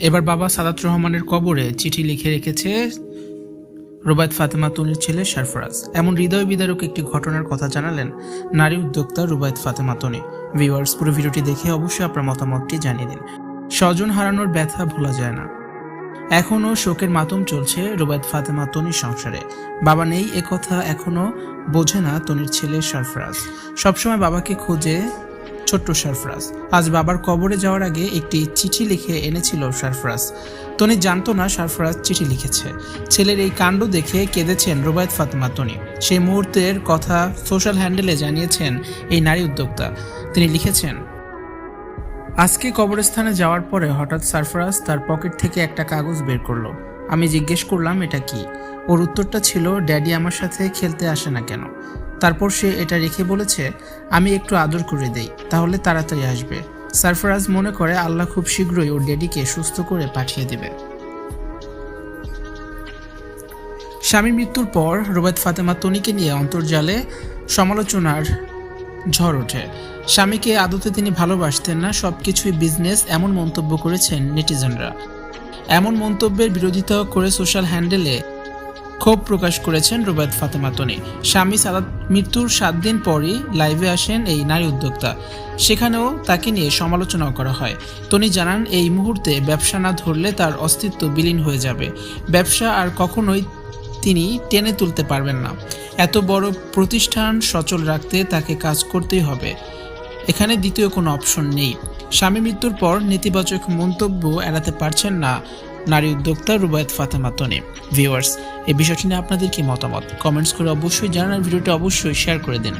এবার বাবা সাদাত রহমানের কবরে চিঠি লিখে রেখেছে রোবায়ত ফাতেমা তনির ছেলে সারফরাজ এমন হৃদয় বিদারক একটি ঘটনার কথা জানালেন নারী উদ্যোক্তা রুবায়ত ফাতেমা তনি। ভিউয়ার্স, পুরো ভিডিওটি দেখে অবশ্যই আপনার মতামতটি জানিয়ে দিন। স্বজন হারানোর ব্যথা ভোলা যায় না। এখনও শোকের মাতম চলছে রোবায়ত ফাতেমা তনির সংসারে। বাবা নেই একথা এখনও বোঝে না তনির ছেলে সরফরাজ সবসময় বাবাকে খোঁজে ছোট্ট সারফরাজ আজ বাবার কবরে যাওয়ার আগে একটি চিঠি লিখে এনেছিল সারফরাজ তনি জানতো না সারফরাজ চিঠি লিখেছে। ছেলের এই কাণ্ড দেখে কেঁদেছেন রোবায়ত ফাতেমা তনি। সেই মুহূর্তের কথা সোশ্যাল হ্যান্ডেলে জানিয়েছেন এই নারী উদ্যোক্তা। তিনি লিখেছেন, আজকে কবরস্থানে যাওয়ার পরে হঠাৎ সারফরাজ তার পকেট থেকে একটা কাগজ বের করল। আমি জিজ্ঞেস করলাম, এটা কি? ওর উত্তরটা ছিল, ড্যাডি আমার সাথে খেলতে আসে না কেন? তারপর সে এটা রেখে বলেছে, আমি একটু আদর করে দেই, তাহলে তাড়াতাড়ি আসবে। সারফরাজ মনে করে আল্লাহ খুব শীঘ্রই ওর ড্যাডিকে সুস্থ করে পাঠিয়ে দেবে। স্বামীর মৃত্যুর পর রোবায়ত ফাতেমা তনিকে নিয়ে অন্তর্জালে সমালোচনার ঝড় ওঠে। স্বামীকে আদতে তিনি ভালোবাসতেন না, সবকিছুই বিজনেস এমন মন্তব্য করেছেন নেটিজেনরা এমন মন্তব্যের বিরোধিতা করে সোশ্যাল হ্যান্ডেলে ক্ষোভ প্রকাশ করেছেন রোবায়ত ফাতেমা তনি। স্বামী সাদাত মৃত্যুর সাত দিন পরই লাইভে আসেন এই নারী উদ্যোক্তা। সেখানেও তাকে নিয়ে সমালোচনাও করা হয়। তনি জানান, এই মুহূর্তে ব্যবসা না ধরলে তার অস্তিত্ব বিলীন হয়ে যাবে। ব্যবসা আর কখনোই তিনি টেনে তুলতে পারবেন না। এত বড় প্রতিষ্ঠান সচল রাখতে তাকে কাজ করতেই হবে। এখানে দ্বিতীয় কোনো অপশন নেই। স্বামী মৃত্যুর পর নেতিবাচক মন্তব্য এড়াতে পারছেন না নারী উদ্যোক্তা রুবায়ত ফাতেমা তনি। ভিউয়ার্স এই বিষয়টি নিয়ে আপনাদের কি মতামত? কমেন্টস করে অবশ্যই জানান ভিডিওটি অবশ্যই শেয়ার করে দিন।